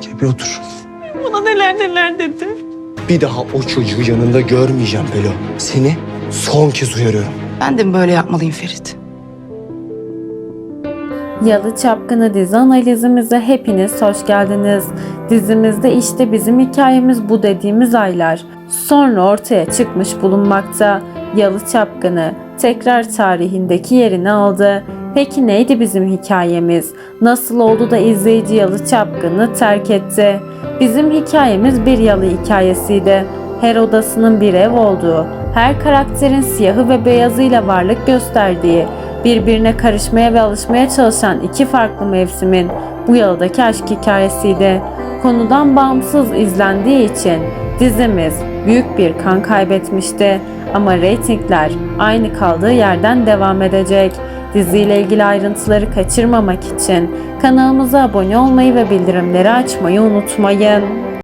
Gel bir otur. Bana neler neler dedi. Bir daha o çocuğu yanında görmeyeceğim Pelo. Seni son kez uyarıyorum. Ben de mi böyle yapmalıyım Ferit? Yalı Çapkını dizi analizimize hepiniz hoş geldiniz. Dizimizde işte bizim hikayemiz bu dediğimiz aylar sonra ortaya çıkmış bulunmakta. Yalı Çapkını tekrar tarihindeki yerini aldı. Peki neydi bizim hikayemiz? Nasıl oldu da izleyici Yalı Çapkını terk etti? Bizim hikayemiz bir yalı hikayesiydi. Her odasının bir ev olduğu, her karakterin siyahı ve beyazıyla varlık gösterdiği, birbirine karışmaya ve alışmaya çalışan iki farklı mevsimin bu yalıdaki aşk hikayesiydi. Konudan bağımsız izlendiği için dizimiz büyük bir kan kaybetmişti ama reytingler aynı kaldığı yerden devam edecek. Diziyle ilgili ayrıntıları kaçırmamak için kanalımıza abone olmayı ve bildirimleri açmayı unutmayın.